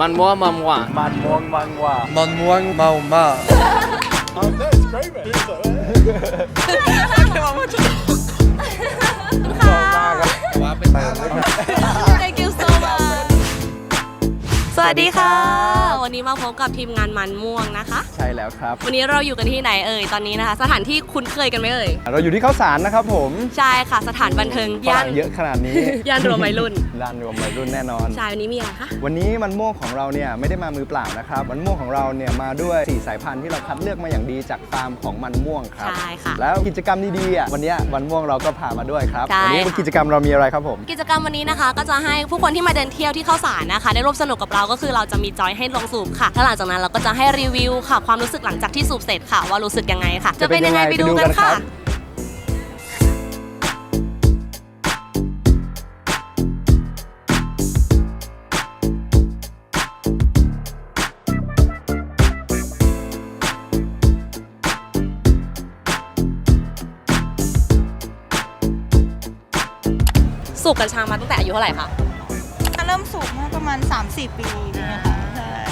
มันม่วมันม่วมันม่วงมังว่า มันม่วงเมามาว่าไปเติมด้วยกัน Thank you so much สวัสดีค่ะ วันนี้มาพบกับทีมงานมันม่วงนะคะใช่แล้วครับ วันนี้เราอยู่กันที่ไหนเอ่ยตอนนี้นะคะ สถานที่คุ้นเคยกันไหมเอ่ยเราอยู่ที่ข้าวสารนะครับผมใช่ค่ะสถานบันเทิงฝย่านรั่งเยอะขนาดนี้ ย่านรวมวัยรุ่นร้านรวมวัยรุ่นแน่นอน ใช่วันนี้มีอะไรคะ วันนี้มันม่วงของเราเนี่ยไม่ได้มามือเปล่านะครับ มันม่วงของเราเนี่ยมาด้วยสี่สายพันธุ์ที่เราคัดเลือกมาอย่างดีจากฟาร์มของมันม่วงครับ ใช่ค่ะแล้วกิจกรรมดีๆอะวันเนี้ยมันม่วงเราก็พามาด้วยครับ ใช่วันี้ค่ะ กิจกรรมเรามีอะไรครับผม กิจกรรมวันนี้นะคะ ก็จะให้ผู้คนที่มาเดินเที่ยวที่เข้าสารนะคะ ได้ร่วมสนุกกับเราก็คือเราจะมีจอยให้ลงสูบค่ะแล้วหลังจากนั้นเราก็จะให้รีวิวค่ะความรู้สึกหลังจากที่สูบเสร็จค่ะ ว่ารู้สึกยังไงค่ะ จะเป็นยังไงไปดูกันค่ะสูบกัญชามาตั้งแต่อายุเท่าไหร่คะเริ่มสูบเมื่อประมาณ3-4ปีนะคะ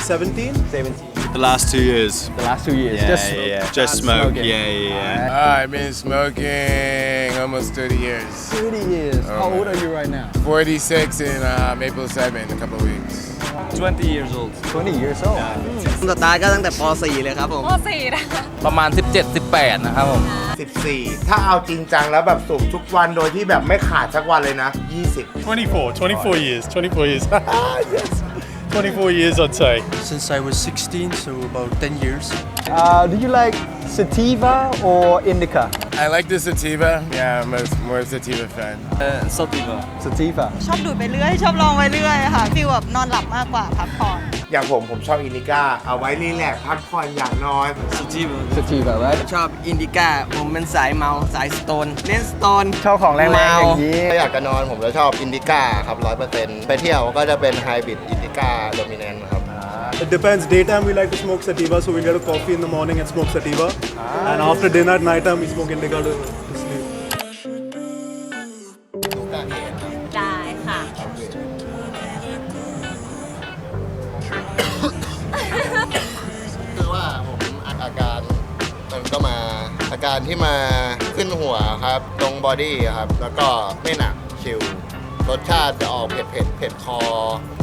ใช่17 The last two years. The last two years Yeah, just yeah, just not smoke. smoking. Yeah, yeah, yeah. Uh, I've been smoking almost 30 years. 30 years Oh, how man. old are you right now 46 in um, April 7 in a couple of weeks. 20 years old. 20 years old สตาร์ทก็ตั้งแต่ป .4 เลยครับผมโอ้สี่นะประมาณ 17 18 นะครับผม 14 ถ้าเอาจริงจังแล้วแบบสูบทุกวันโดยที่แบบไม่ขาดสักวันเลยนะ 20 24, 24 years, 24 years. yes. 24 years, I'd say. since I was 16 so about 10 years uh, do you like sativa or indica I like the sativa. Yeah, I'm a, more a sativa fan. สติบ sativa ชอบดูดไปเรื่อย ชอบลองไปเรื่อยค่ะฟีลแบบนอนหลับมากกว่าพักผ่อน อย่างผมผมชอบอินิก้าเอาไว้รีแลกซ์พักผ่อนอย่างน้อย sativa right ชอบอินดิก้าผมเป็นสายเมาสายสโตนเน้นสโตน ชอบของแรงๆอย่างนี้ ถ้าอยากจะนอนผมจะชอบอินดิก้าครับ100%ไปเที่ยวก็จะเป็นไฮบริดอินดิก้าโดมิเนนครับ It depends. Daytime we like to smoke sativa, so we get a coffee in the morning and smoke sativa. And after dinner at night time we smoke indica to, การที่มาขึ้นหัวครับตรงบอดี้ครับ แล้วก็ไม่หนักชิลรสชาติจะออกเผ็ดเผ็ดเผ็ดคอ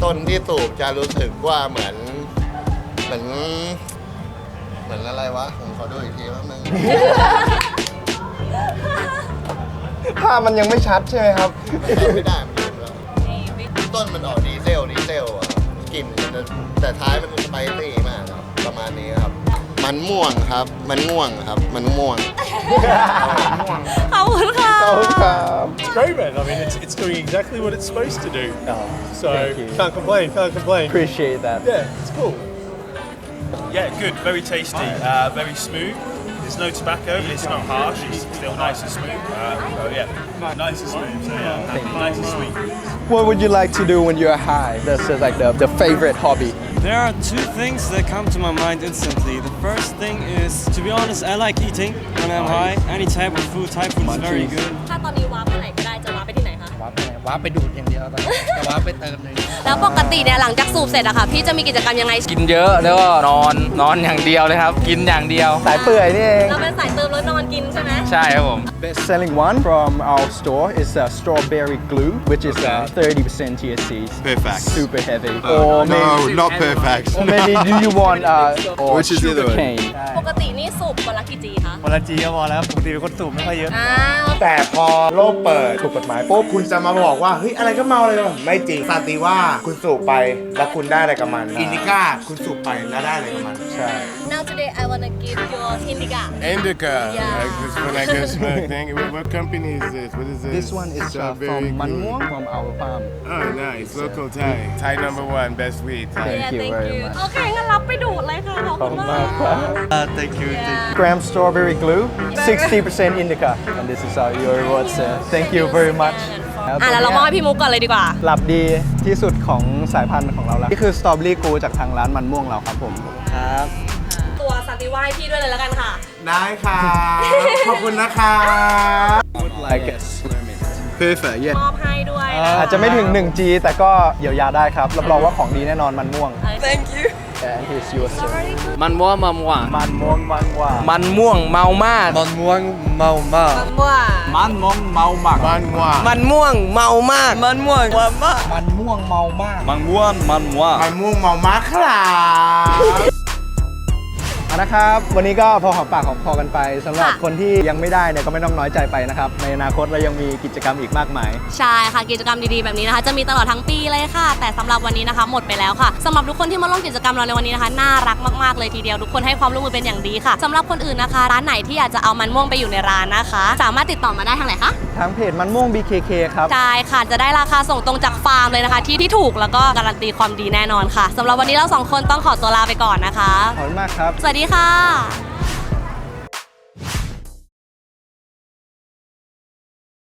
ต้นที่สูบจะรู้สึกว่าเหมือน เหมือน เหมือนอะไรวะ ผมขอดูอีกทีว่ามันภาพมันยังไม่ชัดใช่ไหมครับ ไม่ได้มันลืมแล้วต้นมันออกดีเซลดีเซลอะครับกลิ่นมันจะแต่ท้ายมันสไปซี่มากครับประมาณนี้ครับ มันม่วงครับ มันง่วงครับ มันม่วง ขอบคุณค่ะ It's great, man. I mean, it's, it's doing exactly what it's supposed to do. So thank you. can't complain, can't complain. appreciate that Yeah, it's cool. Yeah, good. Very tasty. Uh, very smooth. There's no tobacco, but it's not harsh. It's still nice and smooth. Uh, so yeah, nice and smooth. So yeah, nice and sweet. what would you like to do when you're high that's uh, like the, the favorite hobby There are two things that come to my mind instantly. The first thing is, to be honest, I like eating when I'm high. Any type of food, Thai food is very good. ว้าไปว้าไปดูดอย่างเดียวตอนนี้แต่ว้าไปเติมเลยแล้วปกติเนี่ยหลังจากสูบเสร็จอะค่ะ พี่จะมีกิจกรรมยังไงกินเยอะแล้วก็นอนนอนอย่างเดียวเลยครับ กินอย่างเดียว สายเปื่อยนี่เอง เราเป็นสายเติมแล้วนอนกินใช่ไหมใช่ครับผม best selling one from our store is uh, strawberry glue which is uh, 30% THC Perfect. super heavy Uh, or no, maybe not perfect. or maybe do you want uh, or Which is the other sugar one? cane ปกตินี่สูบวันละกี่จีคะวันละจีก็พอแล้วปกติเป็นคนสูบไม่ค่อยเยอะ อ้าวแต่พอโลกเปิดถูกกฎหมายปุ๊บคุณจะมาบอกว่าเฮ้ยอะไรก็เมาเลยวะไม่จริงซาติว่าคุณสูบไปแล้วคุณได้อะไรกับมันอินดิก้าคุณสูบไปแล้วได้อะไรกับมันใช่ Now today I wanna give you indica Indica. Yeah. Like this when I go smoke thing. What, what company is this? What is this? this one is uh, Strawberry from glue. Manmuang from our farm Oh, nice. Local Thai. Thai number one. Best weed. Thai. Thank you very much โอเคงั้นรับไปดูดเลยค่ะขอบคุณมาก Uh, thank you thank you gram strawberry glue 60% indica and this is uh, your rewards uh, thank you very much อะแล้วเรามอบให้พี่มุกก่อนเลยดีกว่า หลับดีที่สุดของสายพันธุ์ของเราแล้วนี่คือสตรอเบอรี่กูจากทางร้านมันม่วงเราครับผมครับ ตัวสันติว่าให้พี่ด้วยเลยแล้วกันค่ะ ได้ค่ะขอบคุณนะคะ like it Perfect, yeah. มอบให้ด้วยนะคะอาจจะไม่ถึง 1G แต่ก็เยียวยาได้ครับ รับรองว่าของดีแน่นอนมันม่วง thank you and here's yours sir มันม่วงมันม่วงมันม่วงมันว่ามันม่วงเมามาก มันม่วงเมามาก Man Mong Mau Mak. Man Moi. มันม่วงเมามาก มันม่วงเมามาก มันม่วงเมามาก Man Muan Man Moi. Man Muang Mau Mak ครับเอา นะครับ วันนี้ก็พอหอมปากหอมคอกันไปสำหรับค่ะ คนที่ยังไม่ได้เนี่ยก็ไม่ต้องน้อยใจไปนะครับ ในอนาคตเรายังมีกิจกรรมอีกมากมาย ใช่ค่ะกิจกรรมดีๆแบบนี้นะคะ จะมีตลอดทั้งปีเลยค่ะ แต่สำหรับวันนี้นะคะ หมดไปแล้วค่ะสำหรับทุกคนที่มาร่วมกิจกรรมเราในวันนี้นะคะน่ารักมากๆเลยทีเดียวทุกคนให้ความร่วมมือเป็นอย่างดีค่ะสำหรับคนอื่นนะคะ ร้านไหนที่อยากจะเอามันม่วงไปอยู่ในร้านนะคะ สามารถติดต่อมาได้ทางไหนคะทางเพจมันม่วง BKK ครับ ใช่ค่ะจะได้ราคาส่งตรงจากฟาร์มเลยนะคะ ที่ที่ถูกแล้วก็การันตีความดีแน่นอนค่ะสำหรับวันนี้เราสองคนต้องขอตัวลาไปก่อนนะคะ ขอบคุณมากครับ สวัสดี他